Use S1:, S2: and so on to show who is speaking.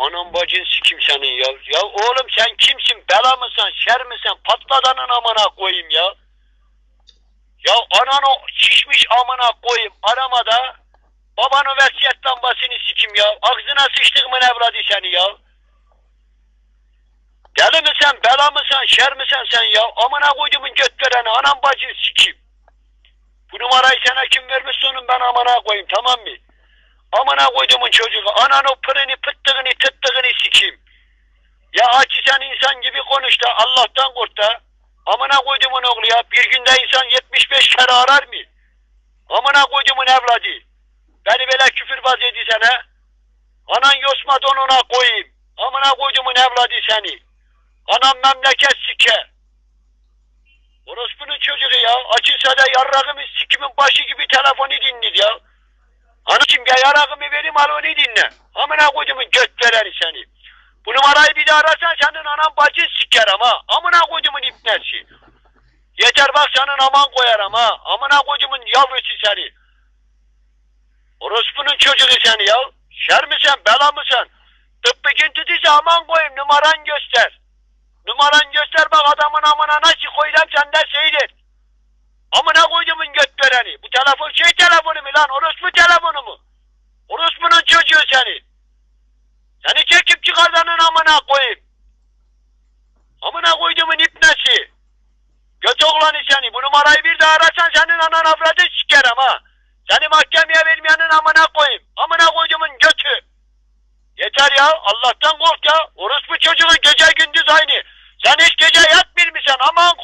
S1: anam bacın sikim senin ya. Ya oğlum sen kimsin? Bela mısın? Şer misin? Patladanın amına koyayım ya. Ya anan o şişmiş amına koyayım. Aramada babanın vesiyet lambasını sikim ya. Ağzına sıçtığımın evladı seni ya. Deli misin? Bela mısın? Şer misin sen ya? Amına koyduğumun göt vereni. Anam bacın sikim. Bu numarayı sana kim vermiş onun ben amına koyayım tamam mı? Amına koyduğumun çocuğu. Anan o pırını pıttığını tıttığını sikeyim. Ya açı sen insan gibi konuş da Allah'tan kork da. Amına koyduğumun oğlu ya. Bir günde insan 75 kere arar mı? Amına koyduğumun evladı. Beni böyle küfürbaz edisene. Anan yosma donuna koyayım. Amına koyduğumun evladı seni. Anam memleket sike. Orospunun çocuğu ya. Açılsa da yarrağımı sikimin başı gibi telefonu dinledi ya. Anacım ya yarağımı vereyim al onu dinle. Amına koyduğumun göt vereni seni. Bu numarayı bir daha ararsan senin anan bacın siker ama. Amına koyduğumun ipnesi. Yeter bak senin aman koyarım ha. Amına koyduğumun yavrusu seni. Orospunun çocuğu seni ya. Şer misin bela mısın? Tıbbı gün tutuysa aman koyayım numaran göster. Numaran göster bak adamın amına nasıl koyacağım sen de seyret. Amına koyduğumun göt vereni. Bu telefon şey telefonu mu lan? Orospu telefonu mu? Orospunun çocuğu seni. Seni çekip çıkardanın amına koyayım. Amına koyduğumun ipnesi. Göt oğlanı seni. Bu numarayı bir daha arasan senin anan avradı sikerim ha. Seni mahkemeye vermeyenin amına koyayım. Amına koyduğumun götü. Yeter ya. Allah'tan kork ya. Orospu çocuğu gece gündüz aynı. Sen hiç gece yatmıyor musun? Aman